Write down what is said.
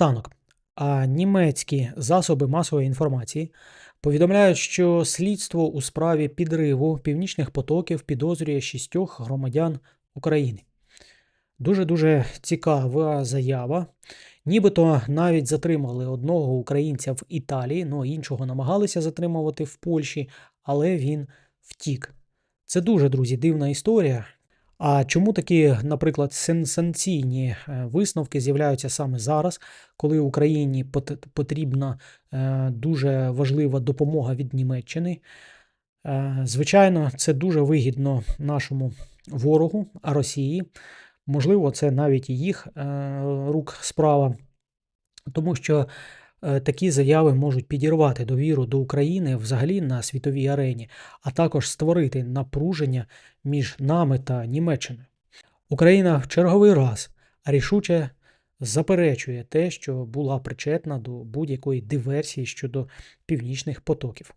танок. А німецькі засоби масової інформації повідомляють, що слідство у справі підриву північних потоків підозрює шістьох громадян України. Дуже-дуже цікава заява. Нібито навіть затримали одного українця в Італії, ну іншого намагалися затримувати в Польщі, але він втік. Це дуже, друзі, дивна історія. А чому такі, наприклад, сенсаційні е, висновки з'являються саме зараз, коли Україні пот- потрібна е, дуже важлива допомога від Німеччини? Е, Звичайно, це дуже вигідно нашому ворогу, а Росії. Можливо, це навіть і їх рук справа, тому що такі заяви можуть підірвати довіру до України взагалі на світовій арені, а також створити напруження між нами та Німеччиною. Україна в черговий раз рішуче заперечує те, що була причетна до будь-якої диверсії щодо північних потоків.